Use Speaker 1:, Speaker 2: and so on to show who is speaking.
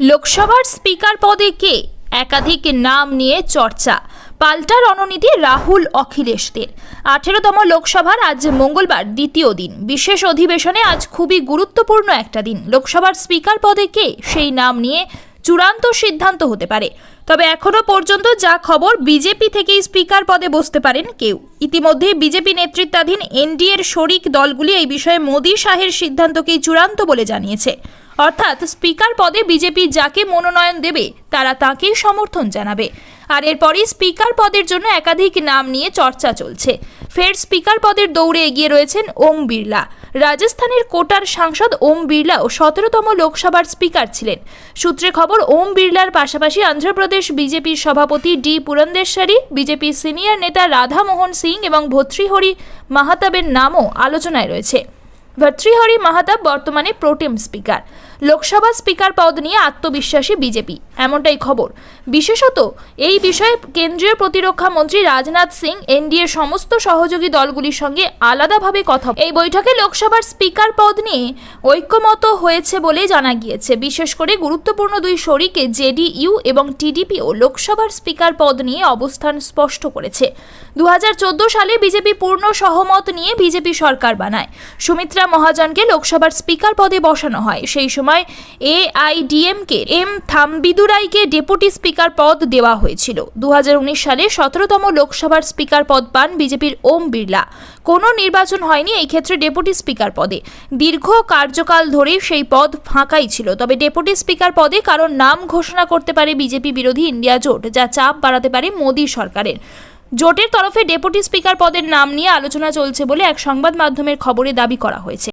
Speaker 1: লোকসভার স্পিকার পদে কে? একাধিক নাম নিয়ে চর্চা। পাল্টা রণনীতি রাহুল অখিলেশদের। আঠেরোতম লোকসভার আজ মঙ্গলবার দ্বিতীয় দিন। বিশেষ অধিবেশনে আজ খুবই গুরুত্বপূর্ণ একটা দিন। লোকসভার স্পিকার পদে কে? সেই নাম নিয়ে চূড়ান্ত সিদ্ধান্ত হতে পারে। তবে এখনও পর্যন্ত যা খবর বিজেপি থেকেই স্পিকার পদে বসতে পারেন কেউ। ইতিমধ্যে বিজেপি নেতৃত্বাধীন এনডিএর শরিক দলগুলি এই বিষয়ে মোদী শাহের সিদ্ধান্তকেই চূড়ান্ত বলে জানিয়েছে। অর্থাৎ স্পিকার পদে বিজেপি যাকে মনোনয়ন দেবে, তারা তাকেই সমর্থন জানাবে। আর এরপরই স্পিকার পদের জন্য একাধিক নাম নিয়ে চর্চা চলছে। ফের স্পিকার পদের দৌড়ে এগিয়ে রয়েছেন ওম বিড়লা। রাজস্থানের কোটার সাংসদ ওম বিড়লাও সতেরোতম লোকসভার স্পিকার ছিলেন। সূত্রে খবর, ওম বিড়লার পাশাপাশি অন্ধ্রপ্রদেশ বিজেপির সভাপতি ডি পুরন্দেশ্বরী বিজেপি সিনিয়র নেতা রাধামোহন সিং এবং ভর্তৃহরি মাহাতাবের নামও আলোচনায় রয়েছে। ভর্তৃহরি মাহাতাব বর্তমানে প্রোটেম স্পিকার। লোকসভা স্পিকার পদ নিয়ে আত্মবিশ্বাসী বিজেপি। এমনটাই খবর। বিশেষত এই বিষয়ে কেন্দ্রীয় প্রতিরক্ষা মন্ত্রী রাজনাথ সিং এনডিএর সমস্ত সহযোগী দলগুলির সঙ্গে আলাদাভাবে কথা এই বৈঠকে লোকসভার স্পিকার পদ নিয়ে ঐক্যমত হয়েছে বলে জানা গিয়েছে। বিশেষ করে গুরুত্বপূর্ণ দুই শরিকে জেডিইউ এবং টিডিপিও লোকসভার স্পিকার পদ নিয়ে অবস্থান স্পষ্ট করেছে। দু হাজার চোদ্দ সালে বিজেপি পূর্ণ সহমত নিয়ে বিজেপি সরকার বানায়। সুমিত্রা মহাজনকে লোকসভার স্পিকার পদে বসানো হয়। সেই সময় এআইডিএমকে এম থাম্বিদুরাইকে ডেপুটি স্পিকার পদ দেওয়া হয়েছিল। দুহাজার উনিশ সালে সতেরোতম লোকসভার স্পিকার পদ পান বিজেপির ওম বিড়লা। কোনো নির্বাচন হয়নি, এই ক্ষেত্রে ডেপুটি স্পিকার পদে। দীর্ঘ কার্যকাল ধরেই সেই পদ ফাঁকাই ছিল, তবে ডেপুটি স্পিকার পদে কারণ নাম ঘোষণা করতে পারে বিজেপি বিরোধী ইন্ডিয়া জোট, যা চাপ বাড়াতে পারে মোদী সরকারের। জোটের তরফে ডেপুটি স্পিকার পদের নাম নিয়ে আলোচনা চলছে বলে এক সংবাদ মাধ্যমের খবরে দাবি করা হয়েছে।